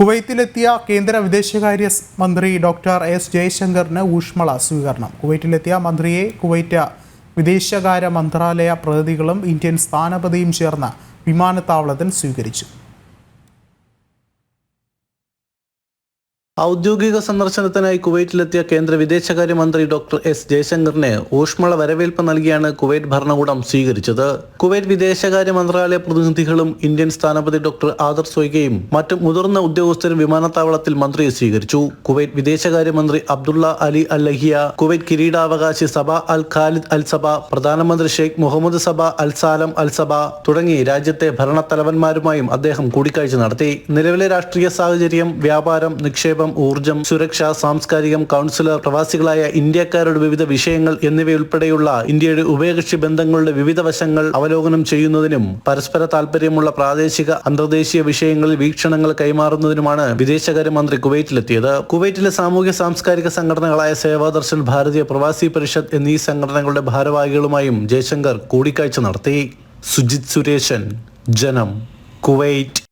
കുവൈത്തിലെത്തിയ കേന്ദ്ര വിദേശകാര്യ മന്ത്രി ഡോക്ടർ എസ് ജയശങ്കറിന് ഊഷ്മള സ്വീകരണം. കുവൈറ്റിലെത്തിയ മന്ത്രിയെ കുവൈറ്റ് വിദേശകാര്യ മന്ത്രാലയ പ്രതിനിധികളും ഇന്ത്യൻ സ്ഥാനപതിയും ചേർന്ന് വിമാനത്താവളത്തിൽ സ്വീകരിച്ചു. ഔദ്യോഗിക സന്ദർശനത്തിനായി കുവൈറ്റിലെത്തിയ കേന്ദ്ര വിദേശകാര്യമന്ത്രി ഡോക്ടർ എസ് ജയശങ്കറിന് ഊഷ്മള വരവേൽപ്പ് നൽകിയാണ് കുവൈറ്റ് ഭരണകൂടം സ്വീകരിച്ചത്. കുവൈറ്റ് വിദേശകാര്യ മന്ത്രാലയ പ്രതിനിധികളും ഇന്ത്യൻ സ്ഥാനപതി ഡോക്ടർ ആദർ സോയ്കയും മറ്റു മുതിർന്ന ഉദ്യോഗസ്ഥരും വിമാനത്താവളത്തിൽ മന്ത്രിയെ സ്വീകരിച്ചു. കുവൈറ്റ് വിദേശകാര്യമന്ത്രി അബ്ദുള്ള അലി അൽ ലഹിയ കുവൈറ്റ് കിരീടാവകാശി സബ അൽ ഖാലിദ് അൽ സബ പ്രധാനമന്ത്രി ഷെയ്ഖ് മുഹമ്മദ് സബ അൽ സാലം അൽ സബ തുടങ്ങി രാജ്യത്തെ ഭരണത്തലവന്മാരുമായും അദ്ദേഹം കൂടിക്കാഴ്ച നടത്തി. നിലവിലെ രാഷ്ട്രീയ സാഹചര്യം വ്യാപാരം നിക്ഷേപം ഊർജം സുരക്ഷ സാംസ്കാരികം കൗൺസിലർ പ്രവാസികളായ ഇന്ത്യക്കാരുടെ വിവിധ വിഷയങ്ങൾ എന്നിവയുൾപ്പെടെയുള്ള ഇന്ത്യയുടെ ഉഭയകക്ഷി ബന്ധങ്ങളുടെ വിവിധ വശങ്ങൾ അവലോകനം ചെയ്യുന്നതിനും പരസ്പര താൽപര്യമുള്ള പ്രാദേശിക അന്തർദേശീയ വിഷയങ്ങളിൽ വീക്ഷണങ്ങൾ കൈമാറുന്നതിനുമാണ് വിദേശകാര്യമന്ത്രി കുവൈറ്റിലെത്തിയത്. കുവൈറ്റിലെ സാമൂഹ്യ സാംസ്കാരിക സംഘടനകളായ സേവാദർശൻ ഭാരതീയ പ്രവാസി പരിഷത്ത് എന്നീ സംഘടനകളുടെ ഭാരവാഹികളുമായും ജയശങ്കർ കൂടിക്കാഴ്ച നടത്തി. സുജിത് സുരേഷൻ ജനം കുവൈറ്റ്.